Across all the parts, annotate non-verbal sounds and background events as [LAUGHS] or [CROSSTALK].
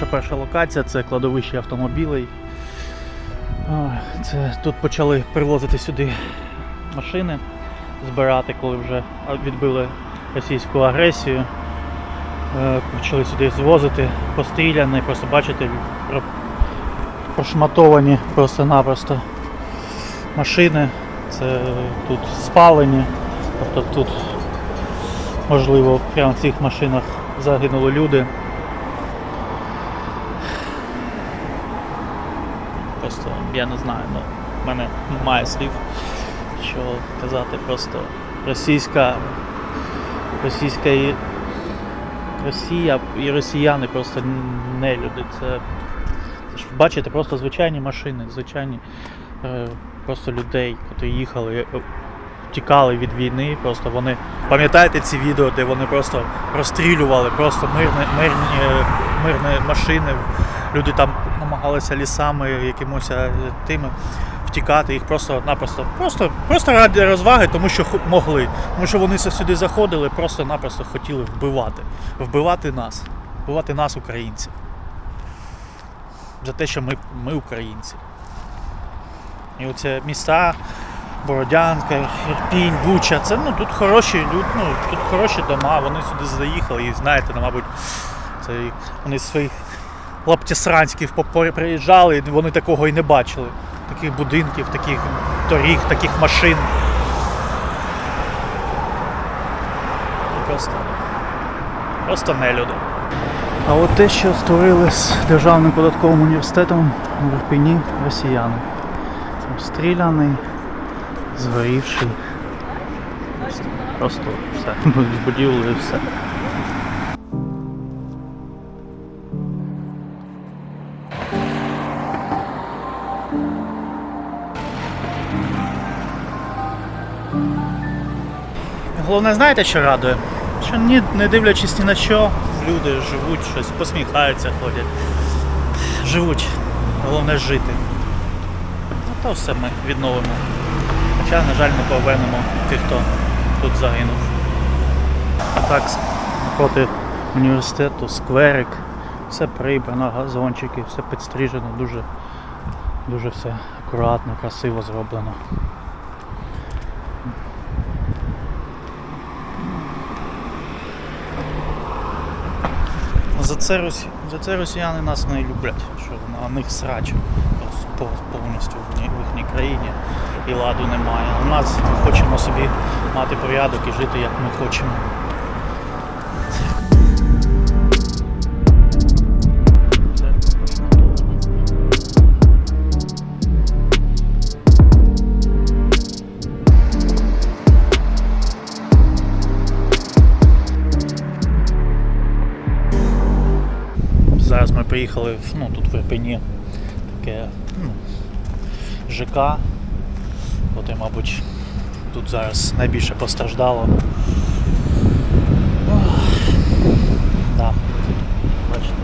наша перша локація, це кладовище автомобілей. Це, тут почали привозити сюди машини, збирати, коли вже відбили російську агресію. Е, Почали сюди звозити, постріляні, просто бачите, про- пошматовані просто-напросто машини. Це тут спалені. Тобто тут, можливо, прямо в цих машинах загинули люди. Просто я не знаю, ну, в мене немає слів, що казати, просто російська, російська і Росія і росіяни просто не люди. Це, це ж бачите, просто звичайні машини, звичайні е, просто людей, які їхали, е, втікали від війни. Просто вони. Пам'ятаєте ці відео, де вони просто розстрілювали просто мирні, мирні, е, мирні машини. Люди там намагалися лісами, якимось е, тими втікати, їх просто-напросто, просто, просто ради розваги, тому що могли. Тому що вони сюди заходили, просто-напросто хотіли вбивати. Вбивати нас. Вбивати нас, українців. За те, що ми, ми українці. І оце міста, Бородянка, Ірпінь, Буча, це ну тут хороші люди, ну, тут хороші дома, вони сюди заїхали і знаєте, ну, мабуть, це вони своїх лаптісранських попо- приїжджали, і вони такого і не бачили. Таких будинків, таких доріг, таких машин. Просто, просто не люди. А от те, що створили з Державним податковим університетом в Ірпені росіяни. Обстріляний, згорівший. Просто, просто все. [LAUGHS] З будівлею все. Головне, знаєте, що радує? Що ні, не дивлячись ні на що, люди живуть, щось посміхаються, ходять. Живуть. Головне жити. Ну то все ми відновимо. Хоча, на жаль, не повернемо тих, хто тут загинув. Так, проти університету, скверик, все прибрано, газончики, все підстрижено, дуже, дуже все акуратно, красиво зроблено. За це, росі... за це росіяни нас не люблять, що на них срач повністю в їхній- країні і ладу немає. У нас ми хочемо собі мати порядок і жити як ми хочемо. Зараз ми приїхали ну, тут в Ірпені таке ну, ЖК. От і, мабуть, тут зараз найбільше постраждало. Да. Бачите,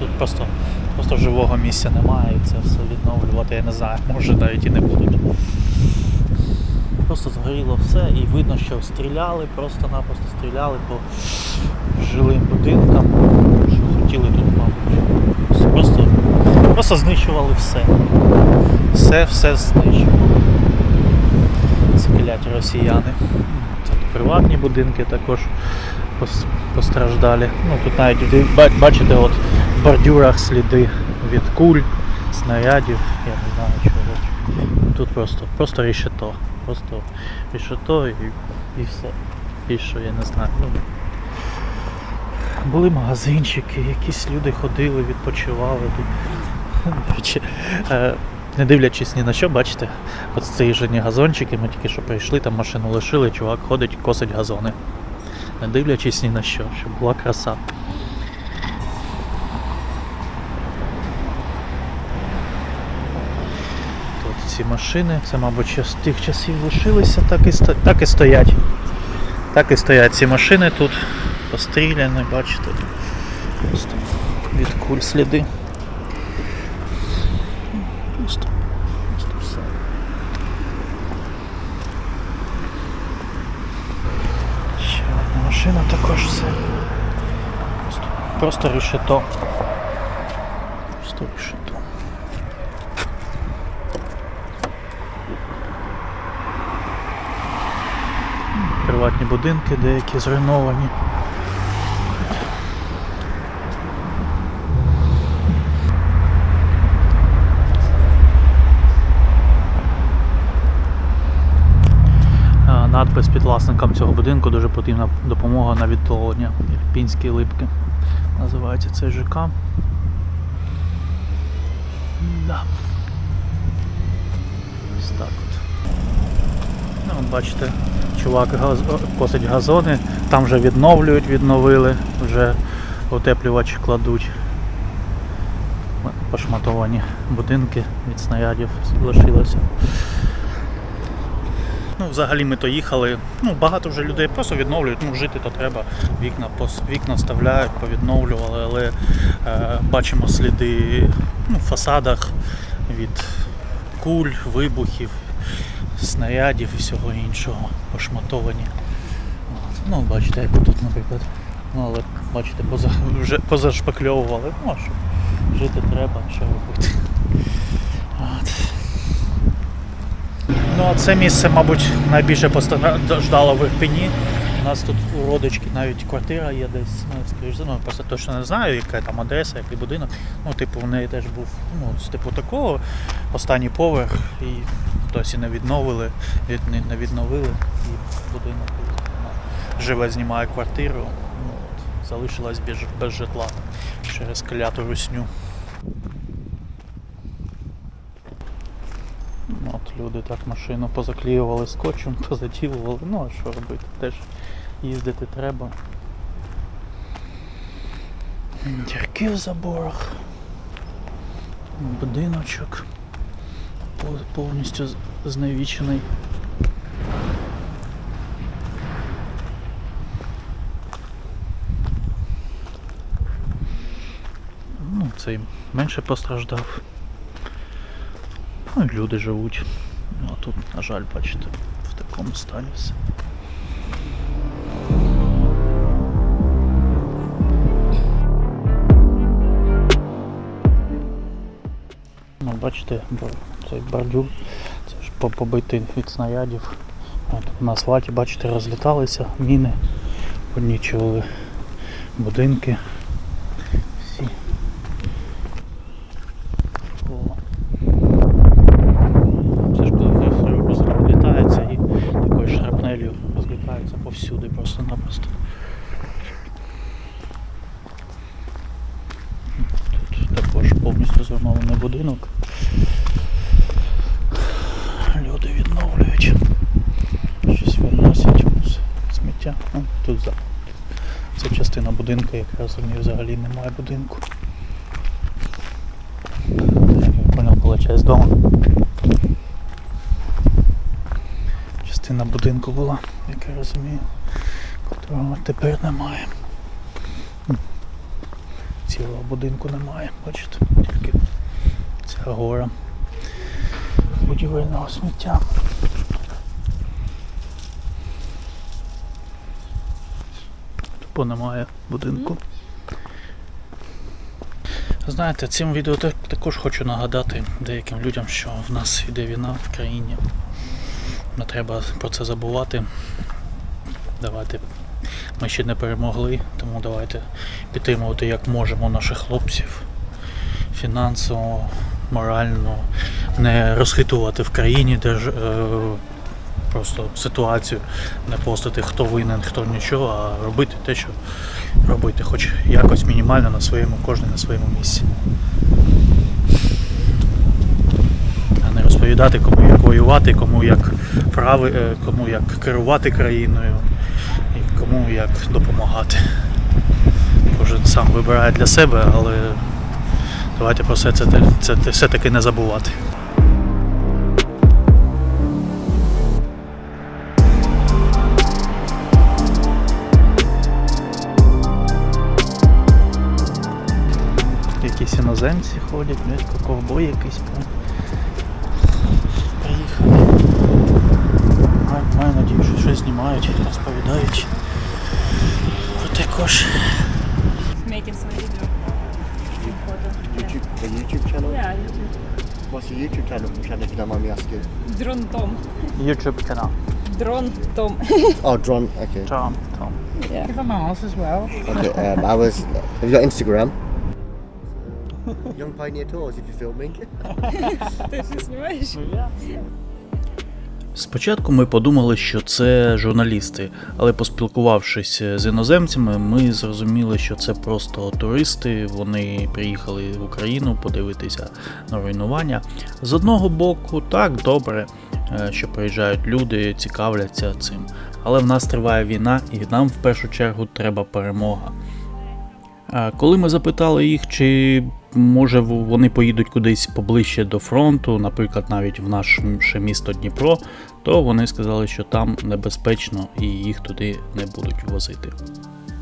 тут просто, просто живого місця немає і це все відновлювати, я не знаю, [LAUGHS] може навіть і не будуть. Просто згоріло все і видно, що стріляли, просто-напросто стріляли по жилим будинкам, хотіли тут, мабуть. Просто, просто знищували все. Все, все знищували. Скляті росіяни. Тут приватні будинки також пос- постраждалі. Ну, тут навіть бачите от в бордюрах сліди від куль, снарядів, я не знаю чого. Тут просто, просто рішето. Просто рішето і, і все. Що, я не знаю. Були магазинчики, якісь люди ходили, відпочивали тут. Е, Не дивлячись ні на що, бачите, от стрижені газончики, ми тільки що прийшли, там машину лишили, чувак ходить, косить газони. Не дивлячись ні на що, щоб була краса. Тут ці машини, це, мабуть, з тих часів лишилися, так і, так і стоять. Так і стоять ці машини тут постріляні, бачите. Просто від куль сліди. Просто, просто все. Ще одна машина також все. Просто, просто решето. Скоріше то. Приватні будинки деякі зруйновані. Власникам цього будинку дуже потрібна допомога на відновлення. Ірпінські липки. Називається цей ЖК. Да. Ось так от. Ну, бачите, чувак газ... косить газони, там вже відновлюють, відновили, вже утеплювач кладуть. Пошматовані будинки від снарядів залишилося. Ну, взагалі ми то їхали. Ну, багато вже людей просто відновлюють, ну жити то треба. Вікна вікна вставляють, повідновлювали, але е, бачимо сліди ну, в фасадах від куль, вибухів, снарядів і всього іншого пошматовані. Ну, бачите, як тут, наприклад. Ну, але бачите, поза, вже позашпакльовували. Ну, а що? Жити треба, що робити. Ну, а це місце, мабуть, найбільше постраждало в Ірпені. У нас тут у родички навіть квартира є десь, ну, ну, просто точно не знаю, яка там адреса, який будинок. Ну, типу, в неї теж був ну, типу такого, останній поверх, і досі не відновили, від, не, відновили і будинок живе, знімає квартиру. Ну, залишилась без, без житла через кляту русню. Ну, От люди так машину позаклеювали скотчем, [LAUGHS] позатілували. Ну а що робити? Теж їздити треба. Дірки в заборах. Будиночок. Повністю зневічений. Ну, цей менше постраждав. Ну і люди живуть. Ну, а тут, на жаль, бачите, в такому стані все. Ну, бачите, цей бордюр, це ж побитий від снарядів. От, на асфальті, бачите, розліталися міни, понічували будинки. Всі. О. Це ж коли розлітається і такою шрапнелью розлітається повсюди просто-напросто. Тут також зруйнований будинок. Люди відновлюють. Щось виносять сміття. Ну, тут за. Це частина будинку, якраз у ній взагалі немає будинку. Як я понял, була часть дому. Частина будинку була, як я розумію, котрого тепер немає. Цілого будинку немає, бачите, тільки гора будівельного сміття. Тупо немає будинку. Знаєте, цим відео також хочу нагадати деяким людям, що в нас йде війна в країні. Не треба про це забувати. Давайте. Ми ще не перемогли, тому давайте підтримувати як можемо наших хлопців фінансово, морально, не розхитувати в країні, де ж, е, просто ситуацію, не постати хто винен, хто нічого, а робити те, що робити, хоч якось мінімально на своєму, кожен на своєму місці. А не розповідати, кому як воювати, кому як прави, е, кому як керувати країною і кому як допомагати. Кожен сам вибирає для себе, але давайте про все це, це, це все-таки не забувати. Якісь іноземці ходять, дядько ковбой якийсь. Приїхали. Маю, надію, що щось знімають, розповідають. Про What's your YouTube channel, channel if you don't mind me asking? Drone Tom. YouTube channel. Drone Tom. oh, drone. Okay. Tom. Tom. Yeah. Give my mask as well. Okay. Um, I was. Have you got Instagram? Young Pioneer Tours, if you're filming. [LAUGHS] Ty się śmiałeś? Yeah. Спочатку ми подумали, що це журналісти, але поспілкувавшись з іноземцями, ми зрозуміли, що це просто туристи. Вони приїхали в Україну подивитися на руйнування. З одного боку, так добре, е, що приїжджають люди, цікавляться цим. Але в нас триває війна, і нам в першу чергу треба перемога. Коли ми запитали їх, чи може вони поїдуть кудись поближче до фронту, наприклад, навіть в наше місто Дніпро, то вони сказали, що там небезпечно і їх туди не будуть возити.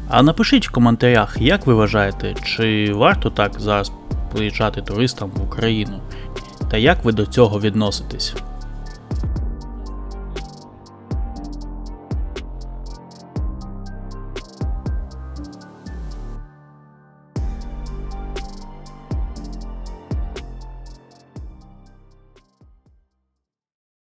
А напишіть в коментарях, як ви вважаєте, чи варто так зараз приїжджати туристам в Україну? Та як ви до цього відноситесь?